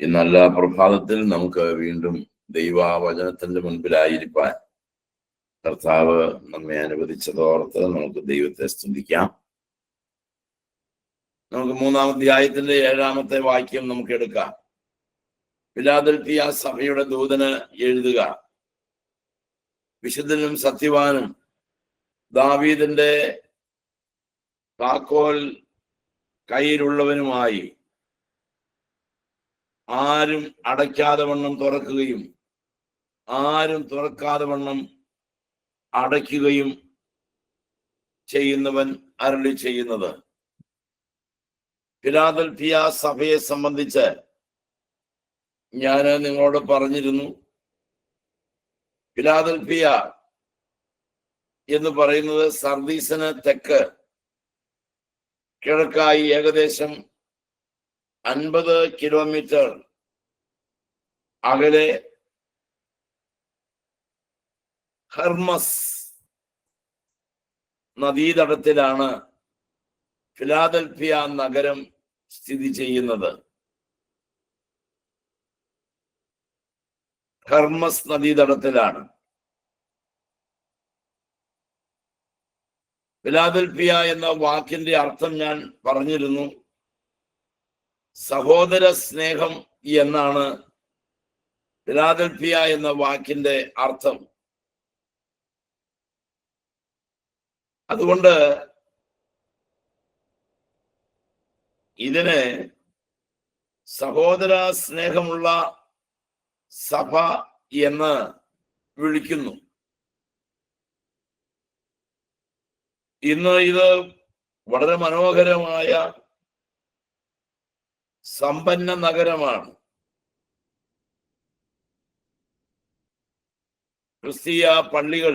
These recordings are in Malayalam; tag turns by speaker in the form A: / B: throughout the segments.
A: ഈ നല്ല പ്രഭാതത്തിൽ നമുക്ക് വീണ്ടും ദൈവവചനത്തിന്റെ മുൻപിലായിരിക്കാൻ കർത്താവ് നമ്മെ അനുവദിച്ചതോർത്ത് നമുക്ക് ദൈവത്തെ സ്തുതിക്കാം. നമുക്ക് മൂന്നാം അധ്യായത്തിന്റെ ഏഴാമത്തെ വാക്യം നമുക്ക് എടുക്കാം. ഫിലാദൽഫിയ സഭയുടെ ദൂതന് എഴുതുക. വിശുദ്ധനും സത്യവാനും ദാവീദിന്റെ താക്കോൽ കയ്യിലുള്ളവനുമായി ആരും അടയ്ക്കാതെ വണ്ണം തുറക്കുകയും ആരും തുറക്കാതെ വണ്ണം അടയ്ക്കുകയും ചെയ്യുന്നവൻ അരളി ചെയ്യുന്നത്. ഫിലാദൽഫിയ സഭയെ സംബന്ധിച്ച് ഞാൻ നിങ്ങളോട് പറഞ്ഞിരുന്നു. ഫിലാദൽഫിയ എന്ന് പറയുന്നത് സർദീസിന് തെക്ക് കിഴക്കായി ഏകദേശം അൻപത് കിലോമീറ്റർ അകലെ ഹർമസ് നദീതടത്തിലാണ് ഫിലാദൽഫിയ നഗരം സ്ഥിതി ചെയ്യുന്നത്. ഹെർമസ് നദീതടത്തിലാണ്. ഫിലാദൽഫിയ എന്ന വാക്കിന്റെ അർത്ഥം ഞാൻ പറഞ്ഞിരുന്നു. സഹോദര സ്നേഹം എന്നാണ് ഫിലാദൽഫിയ എന്ന വാക്കിന്റെ അർത്ഥം. അതുകൊണ്ട് ഇതിനെ സഹോദര സ്നേഹമുള്ള സഭ എന്ന് വിളിക്കുന്നു. ഇന്ന് ഇത് വളരെ മനോഹരമായ സമ്പന്ന നഗരമാണ്. ക്രിസ്തീയ പള്ളികൾ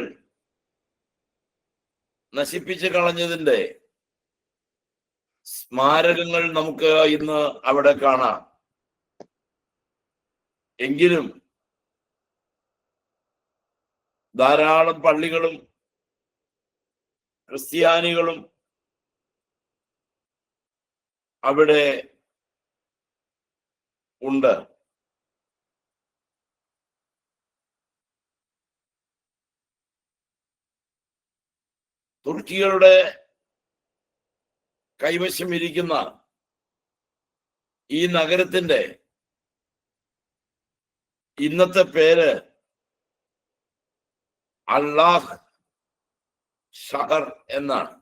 A: നശിപ്പിച്ചു കളഞ്ഞതിന്റെ സ്മാരകങ്ങൾ നമുക്ക് ഇന്ന് അവിടെ കാണാം. എങ്കിലും ധാരാളം പള്ളികളും ക്രിസ്ത്യാനികളും അവിടെ ഉണ്ട്. തുർക്കികളുടെ കൈവശം ഇരിക്കുന്ന ഈ നഗരത്തിന്റെ ഇന്നത്തെ പേര് അള്ളാഹ് ഷഹർ എന്നാണ്.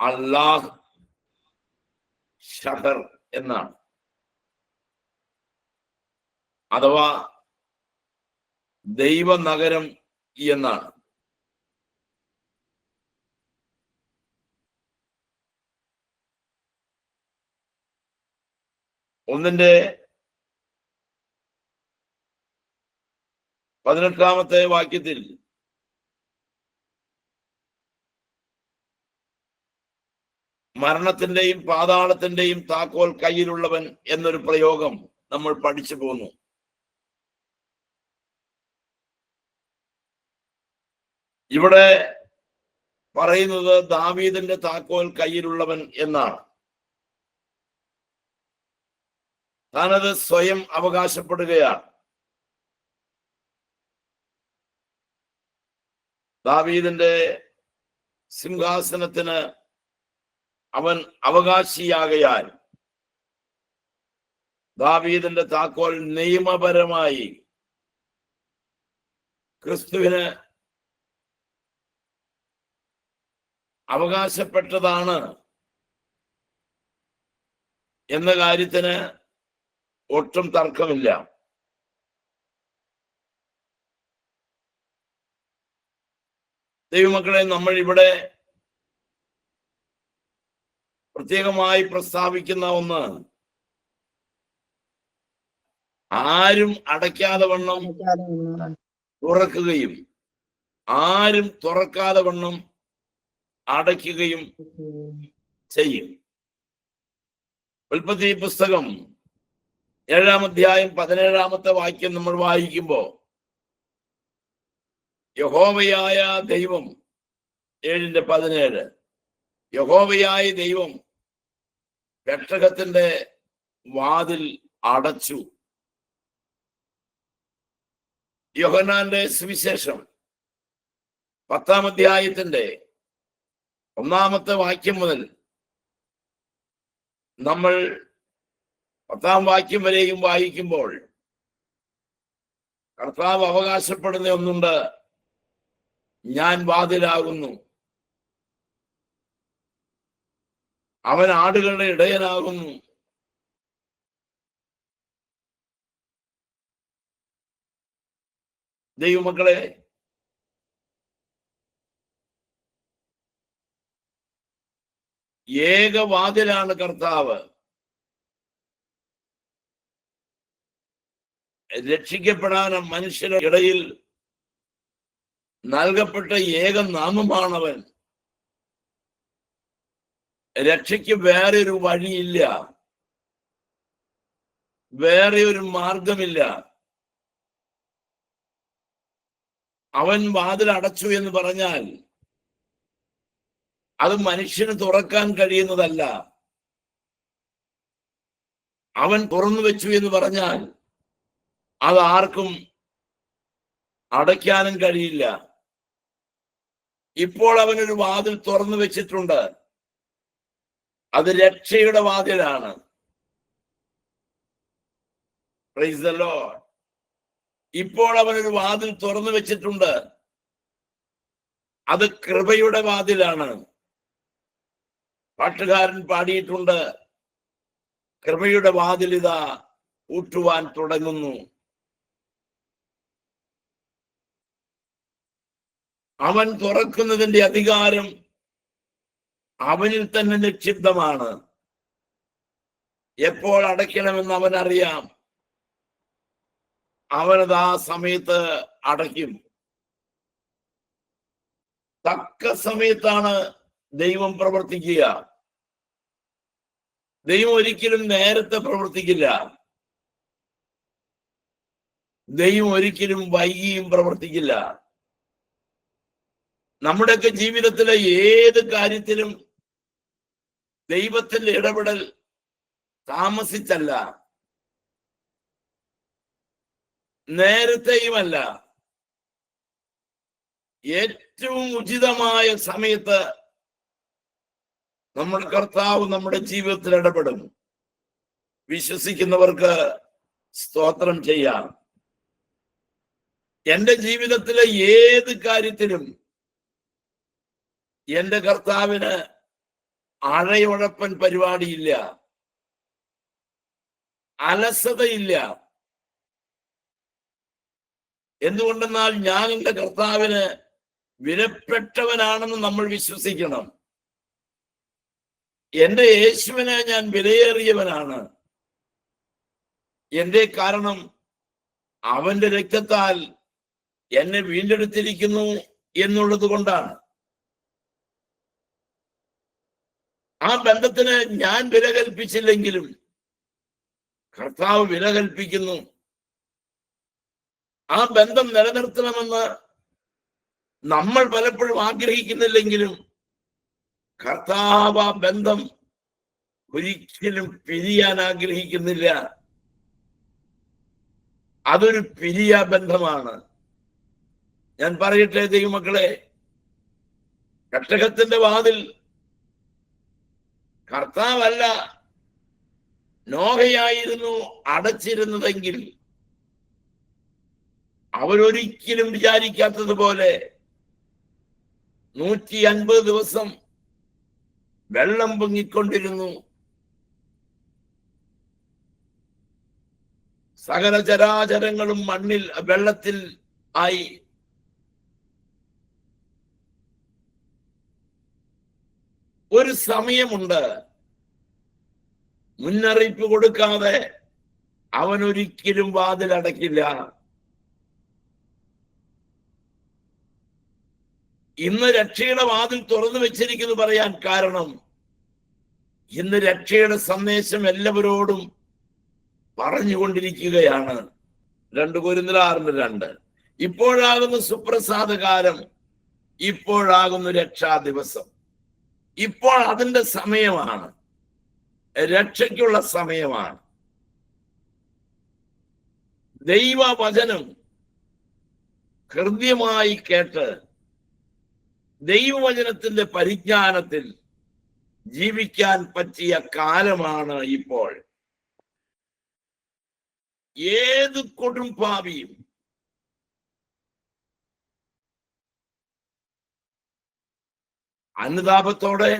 A: അള്ളാഹ് ഷഹർ എന്നാണ്. അഥവാ ദൈവനഗരം എന്നാണ്. ഒന്നിന്റെ പതിനെട്ടാമത്തെ വാക്യത്തിൽ മരണത്തിന്റെയും പാതാളത്തിന്റെയും താക്കോൽ കയ്യിലുള്ളവൻ എന്നൊരു പ്രയോഗം നമ്മൾ പഠിച്ചു പോന്നു. ഇവിടെ പറയുന്നത് ദാവീദിന്റെ താക്കോൽ കയ്യിലുള്ളവൻ എന്നാണ്. താനത് സ്വയം അവകാശപ്പെടുകയാണ്. ദാവീദിന്റെ സിംഹാസനത്തിന് അവൻ അവകാശിയാകയാൽ ദാവീദിന്റെ താക്കോൽ നിയമപരമായി ക്രിസ്തുവിന് അവകാശപ്പെട്ടതാണ് എന്ന കാര്യത്തിന് ഒട്ടും തർക്കമില്ല. ദൈവമക്കളെ നമ്മൾ ഇവിടെ പ്രത്യേകമായി പ്രസ്താവിക്കുന്ന ഒന്ന് ആരും അടയ്ക്കാതെ വണ്ണം. തുറക്കുകയും ആരും തുറക്കാതെ വണ്ണം അടയ്ക്കുകയും ചെയ്യും. ഉൽപ്പത്തി പുസ്തകം ഏഴാം അധ്യായം പതിനേഴാമത്തെ വാക്യം നമ്മൾ വായിക്കുമ്പോ യഹോവയായ ദൈവം ഏഴിന്റെ പതിനേഴ് യഹോവയായ ദൈവം പെട്ടകത്തിന്റെ വാതിൽ അടച്ചു. യോഹനാന്റെ സുവിശേഷം പത്താം അധ്യായത്തിന്റെ ഒന്നാമത്തെ വാക്യം മുതൽ നമ്മൾ പത്താം വാക്യം വരെയും വായിക്കുമ്പോൾ കർത്താവ് അവകാശപ്പെടുന്ന ഒന്നുണ്ട്. ഞാൻ വാതിലാകുന്നു. അവൻ ആടുകളുടെ ഇടയനാകുന്നു. ദൈവമക്കളെ ഏകവാതിലാണ് കർത്താവ്. രക്ഷിക്കപ്പെടാൻ മനുഷ്യരുടെ ഇടയിൽ നൽകപ്പെട്ട ഏക നാമമാണവൻ രക്ഷയ്ക്ക് വേറെ ഒരു വഴിയില്ല. വേറെ ഒരു മാർഗമില്ല. അവൻ വാതിൽ അടച്ചു എന്ന് പറഞ്ഞാൽ അത് മനുഷ്യന് തുറക്കാൻ കഴിയുന്നതല്ല. അവൻ തുറന്നു വെച്ചു എന്ന് പറഞ്ഞാൽ അത് ആർക്കും അടയ്ക്കാനും കഴിയില്ല. ഇപ്പോൾ അവനൊരു വാതിൽ തുറന്നു വെച്ചിട്ടുണ്ട്. അത് രക്ഷയുടെ വാതിലാണ്. ഇപ്പോൾ അവനൊരു വാതിൽ തുറന്നു വെച്ചിട്ടുണ്ട്. അത് കൃപയുടെ വാതിലാണ്. പാട്ടുകാരൻ പാടിയിട്ടുണ്ട്. കൃപയുടെ വാതിലിത ഊട്ടുവാൻ തുടങ്ങുന്നു. അവൻ തുറക്കുന്നതിന്റെ അധികാരം അവനിൽ തന്നെ നിക്ഷിപ്തമാണ്. എപ്പോൾ അടയ്ക്കണമെന്ന് അവൻ അറിയാം അവനത് ആ സമയത്ത് അടയ്ക്കും. തക്ക സമയത്താണ് ദൈവം പ്രവർത്തിക്കുക. ദൈവം ഒരിക്കലും നേരത്തെ പ്രവർത്തിക്കില്ല. ദൈവം ഒരിക്കലും വൈകിയും പ്രവർത്തിക്കില്ല. നമ്മുടെയൊക്കെ ജീവിതത്തിലെ ഏത് കാര്യത്തിലും ദൈവത്തിന്റെ ഇടപെടൽ താമസിച്ചല്ല. നേരത്തെയുമല്ല. ഏറ്റവും ഉചിതമായ സമയത്ത് നമ്മുടെ കർത്താവ് നമ്മുടെ ജീവിതത്തിൽ ഇടപെടും വിശ്വസിക്കുന്നവർക്ക് സ്തോത്രം ചെയ്യാം. എന്റെ ജീവിതത്തിലെ ഏത് കാര്യത്തിലും എന്റെ കർത്താവിന് അഴയുഴപ്പൻ പരിപാടിയില്ല. അലസതയില്ല. എന്തുകൊണ്ടെന്നാൽ ഞാൻ എന്റെ കർത്താവിന് വിലപ്പെട്ടവനാണെന്ന് നമ്മൾ വിശ്വസിക്കണം. എന്റെ യേശുവിനെ ഞാൻ വിലയേറിയവനാണ്. എന്റെ കാരണം? അവന്റെ രക്തത്താൽ എന്നെ വീണ്ടെടുത്തിരിക്കുന്നു എന്നുള്ളത് കൊണ്ടാണ്. ആ ബന്ധത്തിന് ഞാൻ വില കൽപ്പിച്ചില്ലെങ്കിലും കർത്താവ് വില കൽപ്പിക്കുന്നു. ആ ബന്ധം നിലനിർത്തണമെന്ന് നമ്മൾ പലപ്പോഴും ആഗ്രഹിക്കുന്നില്ലെങ്കിലും കർത്താവ് ആ ബന്ധം ഒരിക്കലും പിരിയാൻ ആഗ്രഹിക്കുന്നില്ല. അതൊരു പിരിയ ബന്ധമാണ്. ഞാൻ പറയട്ടെ ദൈവമക്കളെ കട്ടകത്തിന്റെ വാതിൽ കർത്താവല്ല നോഹയായിരുന്നു അടച്ചിരുന്നതെങ്കിൽ അവരൊരിക്കലും വിചാരിക്കാത്തതുപോലെ നൂറ്റി അൻപത് ദിവസം വെള്ളം പൊങ്ങിക്കൊണ്ടിരുന്നു. സകല ചരാചരങ്ങളും മണ്ണിൽ വെള്ളത്തിൽ ആയി. ഒരു സമയമുണ്ട്. മുന്നറിയിപ്പ് കൊടുക്കാതെ അവൻ ഒരിക്കലും വാതിലടക്കില്ല. ഇന്ന് രക്ഷയുടെ വാതിൽ തുറന്നു വെച്ചിരിക്കുന്നു പറയാൻ കാരണം ഇന്ന് രക്ഷയുടെ സന്ദേശം എല്ലാവരോടും പറഞ്ഞുകൊണ്ടിരിക്കുകയാണ്. രണ്ട് കുരുന്നിൽ ആറിന് രണ്ട്. ഇപ്പോഴാകുന്ന സുപ്രസാദകാലം ഇപ്പോഴാകുന്നു രക്ഷാ ദിവസം. ഇപ്പോൾ അതിന്റെ സമയമാണ്. രക്ഷയ്ക്കുള്ള സമയമാണ്. ദൈവവചനം ഹൃദ്യമായി കേട്ട് ദൈവവചനത്തിന്റെ പരിജ്ഞാനത്തിൽ ജീവിക്കാൻ പറ്റിയ കാലമാണ് ഇപ്പോൾ. ഏത് കൊടും പാവിയും അനുതാപത്തോടെ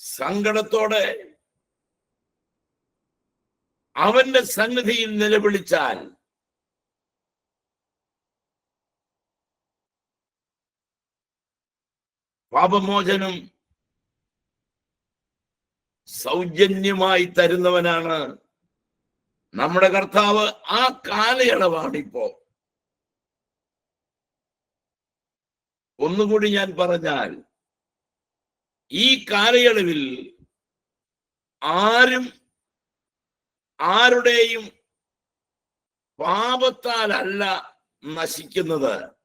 A: സങ്കടത്തോടെ അവന്റെ സന്നിധിയിൽ നിലവിളിച്ചാൽ പാപമോചനം സൗജന്യമായി തരുന്നവനാണ് നമ്മുടെ കർത്താവ്. ആ കാലയളവാണിപ്പോ. ഒന്നുകൂടി ഞാൻ പറഞ്ഞാൽ ഈ കാലയളവിൽ ആരും ആരുടെയും പാപത്താലല്ല നശിക്കുന്നത്.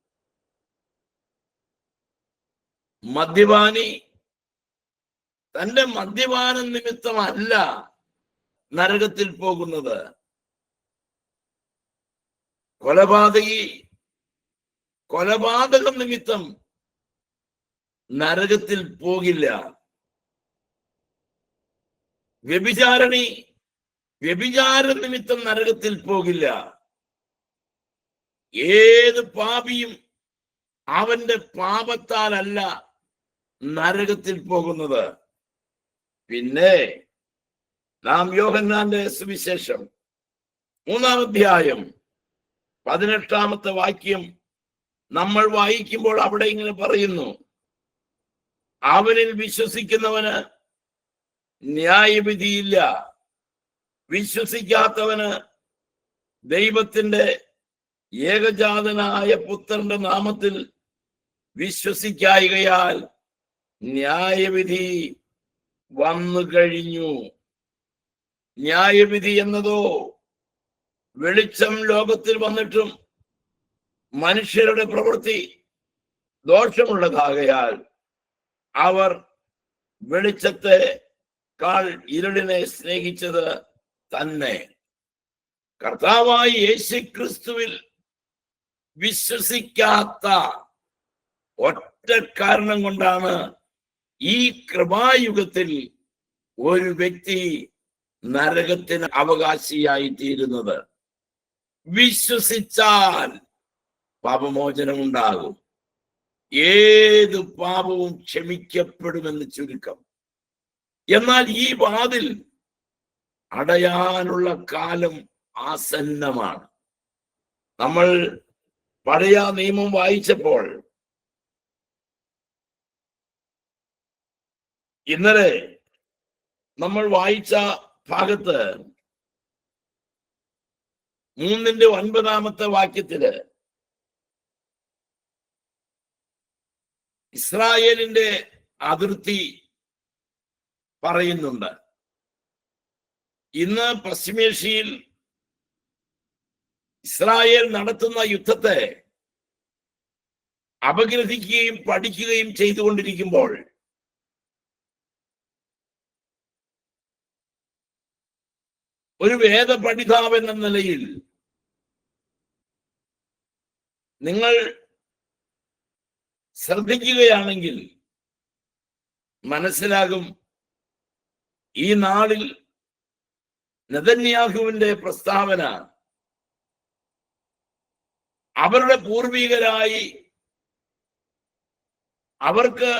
A: മദ്യപാനി തന്റെ മദ്യപാന നിമിത്തമല്ല നരകത്തിൽ പോകുന്നത്. കൊലപാതകി കൊലപാതകം നിമിത്തം നരകത്തിൽ പോകില്ല. വ്യഭിചാരണി വ്യഭിചാര നിമിത്തം നരകത്തിൽ പോകില്ല. ഏത് പാപിയും അവന്റെ പാപത്താലല്ല നരകത്തിൽ പോകുന്നത്. പിന്നെ നാം യോഹന്നാന്റെ സുവിശേഷം മൂന്നാം അധ്യായം പതിനെട്ടാമത്തെ വാക്യം നമ്മൾ വായിക്കുമ്പോൾ അവിടെ ഇങ്ങനെ പറയുന്നു അവനിൽ വിശ്വസിക്കുന്നവന് ന്യായവിധിയില്ല. വിശ്വസിക്കാത്തവന് ദൈവത്തിന്റെ ഏകജാതനായ പുത്രന്റെ നാമത്തിൽ വിശ്വസിക്കായികയാൽ ന്യായവിധി വന്നു കഴിഞ്ഞു. ന്യായവിധി എന്നതോ വെളിച്ചം ലോകത്തിൽ വന്നിട്ടും മനുഷ്യരുടെ പ്രവൃത്തി ദോഷമുള്ളതാകയാൽ അവർ വെളിച്ചത്തെ കാൾ ഇരുളിനെ സ്നേഹിച്ചത് തന്നെ. കർത്താവായി യേശു ക്രിസ്തുവിൽ വിശ്വസിക്കാത്ത ഒറ്റ കാരണം കൊണ്ടാണ് ഈ കൃപായുഗത്തിൽ ഒരു വ്യക്തി നരകത്തിന് അവകാശിയായി തീരുന്നത്. വിശ്വസിച്ചാൽ പാപമോചനം ഉണ്ടാകും ഏത് പാപവും ക്ഷമിക്കപ്പെടുമെന്ന് ചുരുക്കം. എന്നാൽ ഈ വാതിൽ അടയാനുള്ള കാലം ആസന്നമാണ്. നമ്മൾ പഴയ നിയമം വായിച്ചപ്പോൾ ഇന്നലെ നമ്മൾ വായിച്ച ഭാഗത്ത് മൂന്നിന്റെ ഒൻപതാമത്തെ വാക്യത്തിൽ ഇസ്രായേലിന്റെ അതിർത്തി പറയുന്നുണ്ട്. ഇന്ന് പശ്ചിമേഷ്യയിൽ ഇസ്രായേൽ നടത്തുന്ന യുദ്ധത്തെ അപഗ്രഥിക്കുകയും പഠിക്കുകയും ചെയ്തുകൊണ്ടിരിക്കുമ്പോൾ ഒരു വേദ പഠിതാവ് എന്ന നിലയിൽ നിങ്ങൾ ശ്രദ്ധിക്കുകയാണെങ്കിൽ മനസ്സിലാകും ഈ നാളിൽ നെതന്യാഹുവിന്റെ പ്രസ്താവന അവരുടെ പൂർവികരായി അവർക്ക്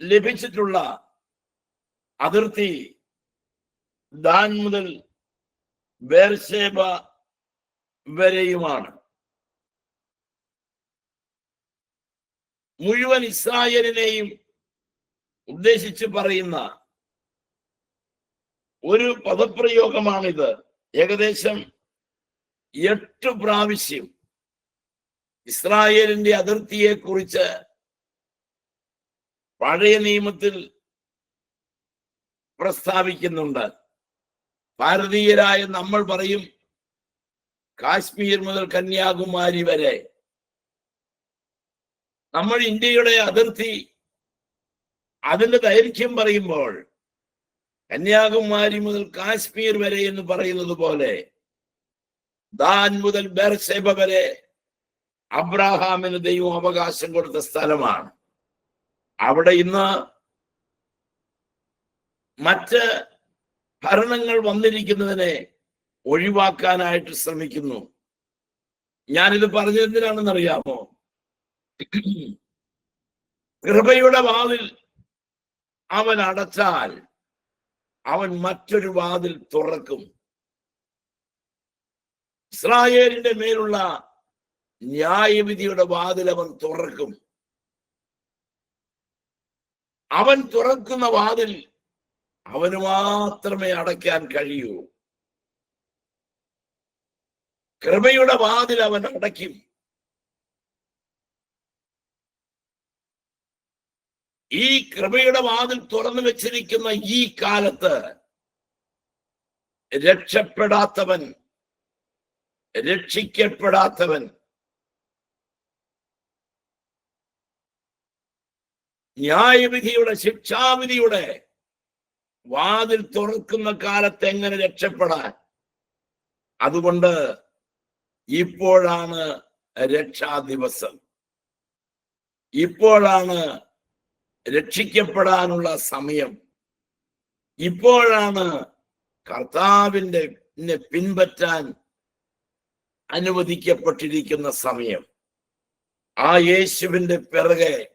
A: ലഭിച്ചിട്ടുള്ള അതിർത്തി ദാൻ മുതൽ ബേർഷേബ വരെയുമാണ്. മുഴുവൻ ഇസ്രായേലിനെയും ഉദ്ദേശിച്ച് പറയുന്ന ഒരു പദപ്രയോഗമാണിത്. ഏകദേശം എട്ട് പ്രാവശ്യം ഇസ്രായേലിന്റെ അതിർത്തിയെ കുറിച്ച് പഴയ നിയമത്തിൽ പ്രസ്താവിക്കുന്നുണ്ട്. ഭാരതീയരായ നമ്മൾ പറയും കാശ്മീർ മുതൽ കന്യാകുമാരി വരെ. നമ്മൾ ഇന്ത്യയുടെ അതിർത്തി അതിന്റെ ദൈർഘ്യം പറയുമ്പോൾ കന്യാകുമാരി മുതൽ കാശ്മീർ വരെ എന്ന് പറയുന്നത് പോലെ ദാൻ മുതൽ ബെർസേബ വരെ അബ്രാഹാമിന് ദൈവം അവകാശം കൊടുത്ത സ്ഥലമാണ്. അവിടെ ഇന്ന് മറ്റ് ഭരണങ്ങൾ വന്നിരിക്കുന്നതിനെ ഒഴിവാക്കാനായിട്ട് ശ്രമിക്കുന്നു. ഞാനിത് പറഞ്ഞെന്തിനാണെന്നറിയാമോ കൃപയുടെ വാതിൽ അവൻ അടച്ചാൽ അവൻ മറ്റൊരു വാതിൽ തുറക്കും. ഇസ്രായേലിന്റെ മേലുള്ള ന്യായവിധിയുടെ വാതിൽ അവൻ തുറക്കും. അവൻ തുറക്കുന്ന വാതിൽ അവന് മാത്രമേ അടയ്ക്കാൻ കഴിയൂ. കൃപയുടെ വാതിൽ അവൻ അടയ്ക്കും. ഈ കൃപയുടെ വാതിൽ തുറന്നു വെച്ചിരിക്കുന്ന ഈ കാലത്ത് രക്ഷപ്പെടാത്തവൻ രക്ഷിക്കപ്പെടാത്തവൻ ന്യായവിധിയുടെ ശിക്ഷാവിധിയുടെ വാതിൽ തുറക്കുന്ന കാലത്ത് എങ്ങനെ രക്ഷപ്പെടാൻ? അതുകൊണ്ട് ഇപ്പോഴാണ് രക്ഷാ ദിവസം ഇപ്പോഴാണ് രക്ഷിക്കപ്പെടാനുള്ള സമയം. ഇപ്പോഴാണ് കർത്താവിന്റെ നെ പിൻപറ്റാൻ അനുവദിക്കപ്പെട്ടിരിക്കുന്ന സമയം. ആ യേശുവിന്റെ പിറകെ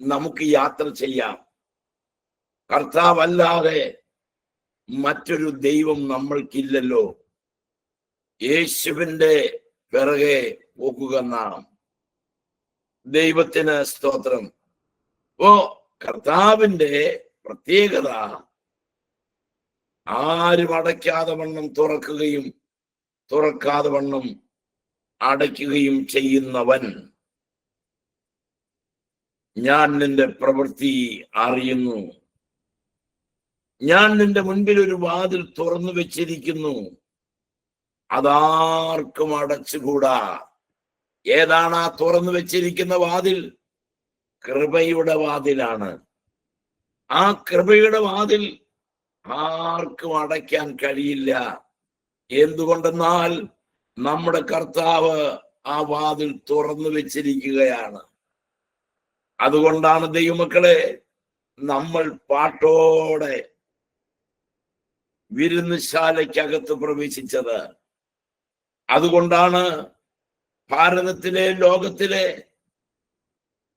A: നമുക്ക് യാത്ര ചെയ്യാം. കർത്താവല്ലാതെ മറ്റൊരു ദൈവം നമ്മൾക്കില്ലല്ലോ. യേശുവിന്റെ പിറകെ പോക്കുക നാം. ദൈവത്തിന് സ്തോത്രം. ഓ കർത്താവിന്റെ പ്രത്യേകത ആരും അടയ്ക്കാതെ വണ്ണം തുറക്കുകയും തുറക്കാതെ വണ്ണം അടയ്ക്കുകയും ചെയ്യുന്നവൻ. ഞാൻ നിന്റെ പ്രവൃത്തി അറിയുന്നു. ഞാൻ നിന്റെ മുൻപിൽ ഒരു വാതിൽ തുറന്നു വെച്ചിരിക്കുന്നു. അതാർക്കും അടച്ചുകൂടാ. ഏതാണ് ആ തുറന്നു വെച്ചിരിക്കുന്ന വാതിൽ? കൃപയുടെ വാതിലാണ്. ആ കൃപയുടെ വാതിൽ ആർക്കും അടയ്ക്കാൻ കഴിയില്ല. എന്തുകൊണ്ടെന്നാൽ നമ്മുടെ കർത്താവ് ആ വാതിൽ തുറന്നു വെച്ചിരിക്കുകയാണ്. അതുകൊണ്ടാണ് ദൈവമക്കളെ നമ്മൾ പാട്ടോടെ വിരുന്നുശാലയ്ക്കകത്ത് പ്രവേശിച്ചത്. അതുകൊണ്ടാണ് ഭാരതത്തിലെ ലോകത്തിലെ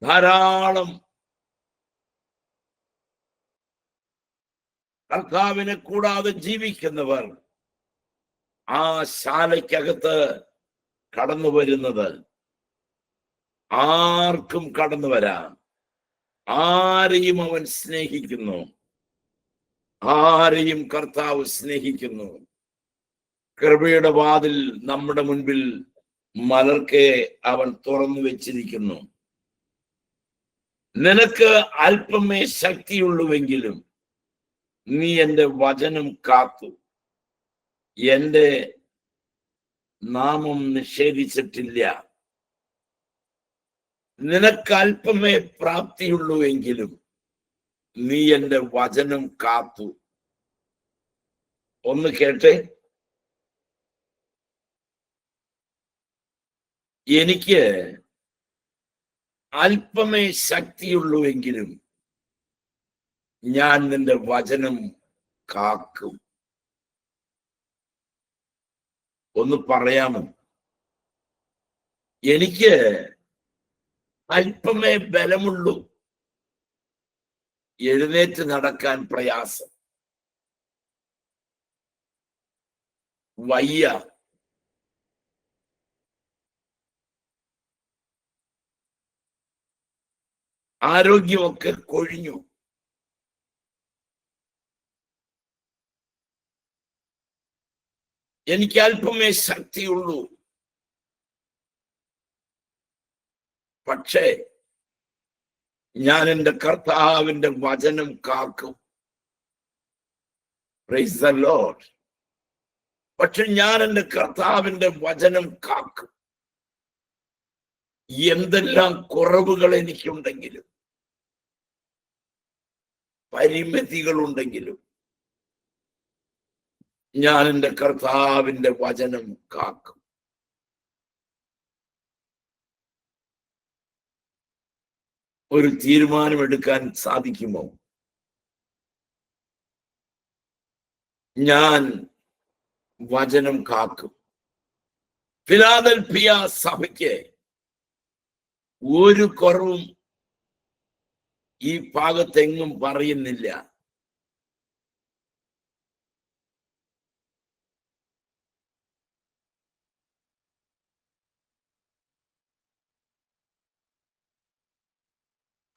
A: ധാരാളം കർത്താവിനെ കൂടാതെ ജീവിക്കുന്നവർ ആ ശാലയ്ക്കകത്ത് കടന്നു വരുന്നത്. ആർക്കും കടന്നു വരാം. ആരെയും അവൻ സ്നേഹിക്കുന്നു. ആരെയും കർത്താവ് സ്നേഹിക്കുന്നു. കൃപയുടെ വാതിൽ നമ്മുടെ മുൻപിൽ മലർക്കെ അവൻ തുറന്നു വെച്ചിരിക്കുന്നു. നിനക്ക് അല്പമേ ശക്തിയുള്ളുവെങ്കിലും നീ എന്റെ വചനം കാത്തു. എന്റെ നാമം നിഷേധിച്ചിട്ടില്ല. നിനക്ക് അല്പമേ പ്രാപ്തിയുള്ളുവെങ്കിലും നീ എന്റെ വചനം കാത്തു. ഒന്ന് കേട്ടെ എനിക്ക് അല്പമേ ശക്തിയുള്ളൂവെങ്കിലും ഞാൻ നിന്റെ വചനം കാക്കും. ഒന്ന് പറയാമോ? എനിക്ക് അല്പമേ ബലമുള്ളൂ. എഴുന്നേറ്റ് നടക്കാൻ പ്രയാസം. വയ്യ. ആരോഗ്യമൊക്കെ കൊഴിഞ്ഞു. എനിക്ക് അല്പമേ ശക്തിയുള്ളൂ. പക്ഷേ ഞാൻ എന്റെ കർത്താവിന്റെ വചനം കാക്കും. പക്ഷെ ഞാൻ എന്റെ കർത്താവിന്റെ വചനം കാക്കും. എന്തെല്ലാം കുറവുകൾ എനിക്കുണ്ടെങ്കിലും പരിമിതികൾ ഉണ്ടെങ്കിലും ഞാൻ എന്റെ കർത്താവിന്റെ വചനം കാക്കും. ഒരു തീരുമാനമെടുക്കാൻ സാധിക്കുമോ? ഞാൻ വചനം കാക്കും. ഫിലാദൽഫിയ സഭയ്ക്ക് ഒരു കുറവും ഈ ഭാഗത്തെങ്ങും പറയുന്നില്ല.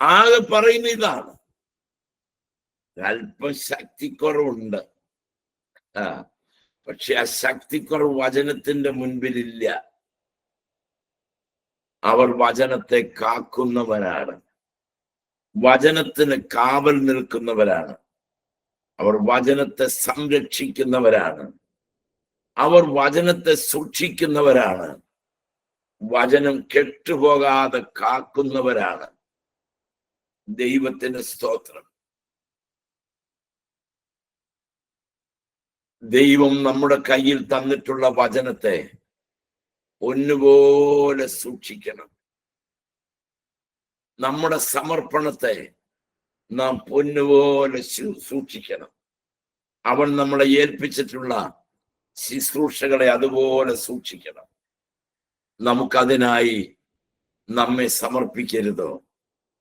A: ആകെ പറയുന്ന ഇതാണ്. അല്പം ശക്തിക്കുറവുണ്ട് ആ പക്ഷെ ആ ശക്തിക്കുറവ് വചനത്തിന്റെ മുൻപിലില്ല. അവർ വചനത്തെ കാക്കുന്നവരാണ്. വചനത്തിന് കാവൽ നിൽക്കുന്നവരാണ്. അവർ വചനത്തെ സംരക്ഷിക്കുന്നവരാണ്. അവർ വചനത്തെ സൂക്ഷിക്കുന്നവരാണ്. വചനം കെട്ടുപോകാതെ കാക്കുന്നവരാണ്. ദൈവത്തിന്റെ സ്തോത്രം. ദൈവം നമ്മുടെ കയ്യിൽ തന്നിട്ടുള്ള വചനത്തെ ഒന്നുപോലെ സൂക്ഷിക്കണം. നമ്മുടെ സമർപ്പണത്തെ നാം പൊന്നുപോലെ സൂക്ഷിക്കണം. അവൻ നമ്മളെ ഏൽപ്പിച്ചിട്ടുള്ള ശുശ്രൂഷകളെ അതുപോലെ സൂക്ഷിക്കണം. നമുക്കതിനായി നമ്മെ സമർപ്പിക്കരുതോ?